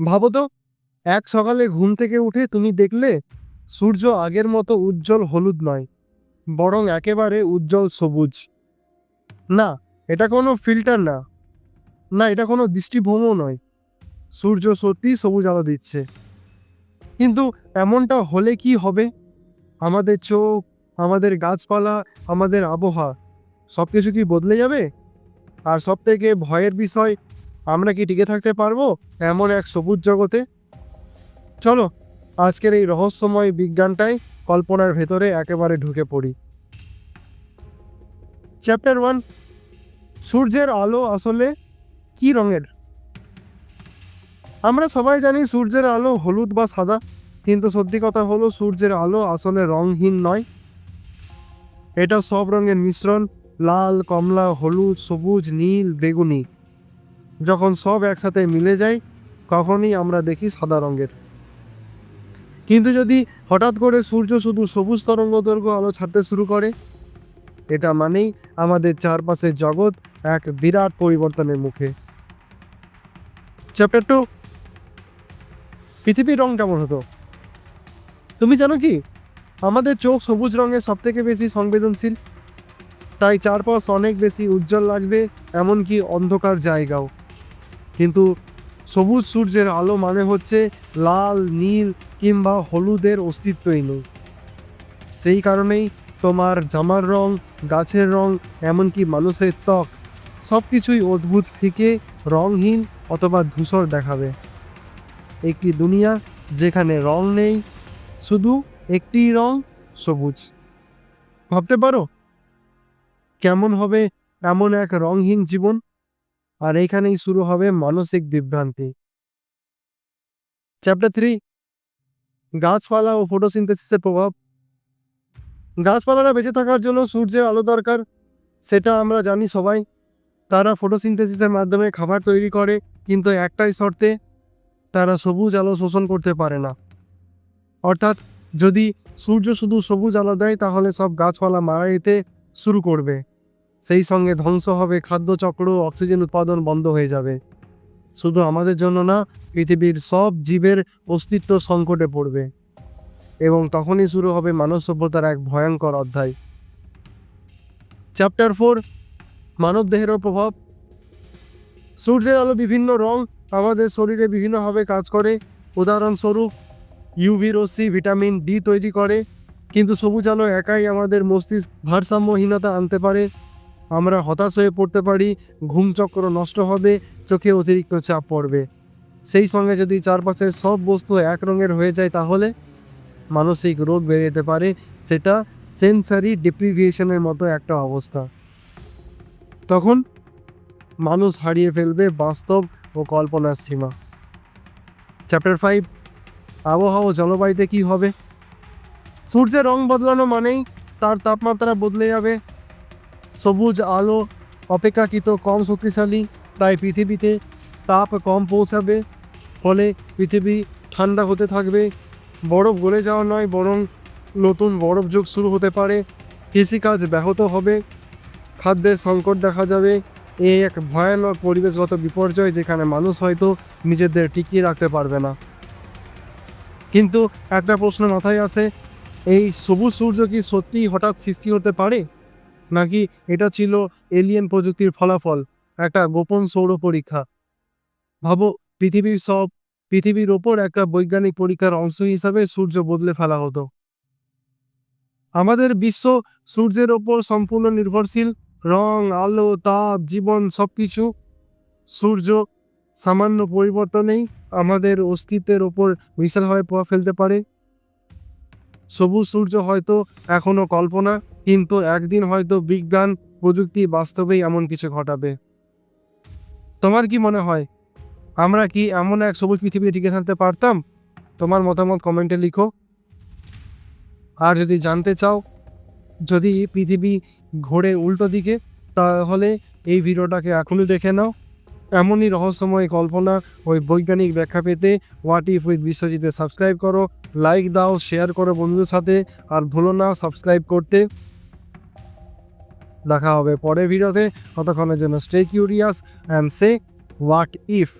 ভাবো তো, এক সকালে ঘুম থেকে উঠে তুমি দেখলে সূর্য আগের মতো উজ্জ্বল হলুদ নয়, বরং একেবারে উজ্জ্বল সবুজ। না, এটা কোনো ফিল্টার না। না, এটা কোনো দৃষ্টিভ্রমও নয়। সূর্য সত্যিই সবুজ আলো দিচ্ছে। কিন্তু এমনটা হলে কি হবে? আমাদের চোখ, আমাদের গাছপালা, আমাদের আবহাওয়া সব কিছু কি বদলে যাবে? আর সব থেকে ভয়ের বিষয় আমরা কি টিকে থাকতে পারব এমন এক সবুজ জগতে? চলো, আজকের এই রহস্যময় বিজ্ঞানটাই কল্পনার ভেতরে একেবারে ঢুকে পড়ি। চ্যাপ্টার ওয়ান সূর্যের আলো আসলে কি রঙের? আমরা সবাই জানি সূর্যের আলো হলুদ বা সাদা, কিন্তু সত্যি কথা হলো সূর্যের আলো আসলে রংহীন নয়। এটা সব রঙের মিশ্রণ, লাল, কমলা, হলুদ, সবুজ, নীল, বেগুনি। যখন সব একসাথে মিলে যায়, তখনই আমরা দেখি সাদা রঙের। কিন্তু যদি হঠাৎ করে সূর্য শুধু সবুজ তরঙ্গ দৈর্ঘ্য আলো ছাড়তে শুরু করে, এটা মানেই আমাদের চারপাশের জগৎ এক বিরাট পরিবর্তনের মুখে। চ্যাপ্টার টু পৃথিবীর রং কেমন হতো? তুমি জানো কি? আমাদের চোখ সবুজ রঙের সব থেকে বেশি সংবেদনশীল। তাই চারপাশ অনেক বেশি উজ্জ্বল লাগবে, এমনকি অন্ধকার জায়গাও। কিন্তু সবুজ সূর্যের আলো মানে হচ্ছে লাল, নীল কিংবা হলুদের অস্তিত্বই নেই। সেই কারণেই তোমার জামার রং, গাছের রং, এমনকি মানুষের ত্বক সব কিছুই অদ্ভুত ফিকে রংহীন অথবা ধূসর দেখাবে। একটি দুনিয়া যেখানে রং নেই, শুধু একটি রং সবুজ। ভাবতে পারো? কেমন হবে এমন এক রংহীন জীবন? আর এইখানেই শুরু হবে মানসিক বিভ্রান্তি। চ্যাপ্টার থ্রি গাছপালা ও ফটোসিনথেসিসের প্রভাব। গাছপালারা বেঁচে থাকার জন্য সূর্যের আলো দরকার, সেটা আমরা জানি সবাই। তারা ফটোসিনথেসিসের মাধ্যমে খাবার তৈরি করে, কিন্তু একটাই শর্তে, তারা সবুজ আলো শোষণ করতে পারে না। অর্থাৎ, যদি সূর্য শুধু সবুজ আলো দেয়, তাহলে সব গাছপালা মারা যেতে শুরু করবে। সেই সঙ্গে ধ্বংস হবে খাদ্যচক্র অক্সিজেন উৎপাদন বন্ধ হয়ে যাবে। শুধু আমাদের জন্য না, পৃথিবীর সব জীবের অস্তিত্ব সংকটে পড়বে। এবং তখনই শুরু হবে মানব সভ্যতার এক ভয়ঙ্কর অধ্যায়। চ্যাপ্টার ফোর মানব দেহেরও প্রভাব। সূর্যের আলো বিভিন্ন রং আমাদের শরীরে বিভিন্নভাবে কাজ করে। উদাহরণস্বরূপ ইউভি রশ্মি ভিটামিন ডি তৈরি করে। কিন্তু সবুজ আলো একাই আমাদের মস্তিষ্ক ভারসাম্যহীনতা আনতে পারে। আমরা হতাশ হয়ে পড়তে পারি ঘুমচক্র নষ্ট হবে, চোখে অতিরিক্ত চাপ পড়বে। সেই সঙ্গে যদি চারপাশের সব বস্তু এক রঙের হয়ে যায় তাহলে মানসিক রোগ বেড়ে যেতে পারে, সেটা সেন্সারি ডিপ্রিভিয়েশনের মতো একটা অবস্থা। তখন মানুষ হারিয়ে ফেলবে বাস্তব ও কল্পনার সীমা। চ্যাপ্টার ফাইভ আবহাওয়া ও জলবায়ুতে কী হবে? সূর্যের রং বদলানো মানেই তার তাপমাত্রা বদলে যাবে। সবুজ, আলো, অপেক্ষাকৃত কম শক্তিশালী, তাই পৃথিবীতে তাপ কম পৌঁছাবে, ফলে পৃথিবী ঠান্ডা হতে থাকবে। বরফ গলে যাওয়া নয়, বরং নতুন বরফ যুগ শুরু হতে পারে। কৃষিকাজ ব্যাহত হবে, খাদ্যের সংকট দেখা যাবে। এই এক ভয়ানক পরিবেশগত বিপর্যয় যেখানে মানুষ হয়তো নিজেদের টিকিয়ে রাখতে পারবে না। কিন্তু একটা প্রশ্ন মাথায় আসে, এই সবুজ সূর্য কি সত্যিই হঠাৎ সৃষ্টি হতে পারে? নাকি এটা ছিল এলিয়েন প্রযুক্তির ফলাফল? একটা গোপন সৌর পরীক্ষা। ভাবো, পৃথিবীর সব, পৃথিবীর ওপর একটা বৈজ্ঞানিক পরীক্ষার অংশ হিসাবে সূর্য বদলে ফেলা হতো। আমাদের বিশ্ব সূর্যের ওপর সম্পূর্ণ নির্ভরশীল। রং, আলো, তাপ, জীবন সব কিছু সূর্য সামান্য পরিবর্তনেই আমাদের অস্তিত্বের ওপর বিশালভাবে প্রভাব ফেলতে পারে। সবুজ সূর্য হয়তো এখনও কল্পনা। কিন্তু একদিন হয়তো বিজ্ঞান, প্রযুক্তি বাস্তবেই এমন কিছু ঘটাবে। তোমার কি মনে হয়, আমরা কি এমন এক সবুজ পৃথিবীতে টিকে থাকতে পারতাম? তোমার মতামত কমেন্টে লিখো। আর যদি জানতে চাও, যদি পৃথিবী ঘোরে উল্টো দিকে, তাহলে এই ভিডিওটাকে এখনই দেখে নাও। এমনই রহস্যময় কল্পনা ওই বৈজ্ঞানিক ব্যাখ্যা পেতে হোয়াট ইফ উইথ বিশ্বজিতে সাবস্ক্রাইব করো লাইক দাও শেয়ার করো বন্ধুদের সাথে, আর ভুলো না সাবস্ক্রাইব করতে। দেখা হবে পরের ভিডিওতে। ততক্ষণের জন্য stay curious and say what if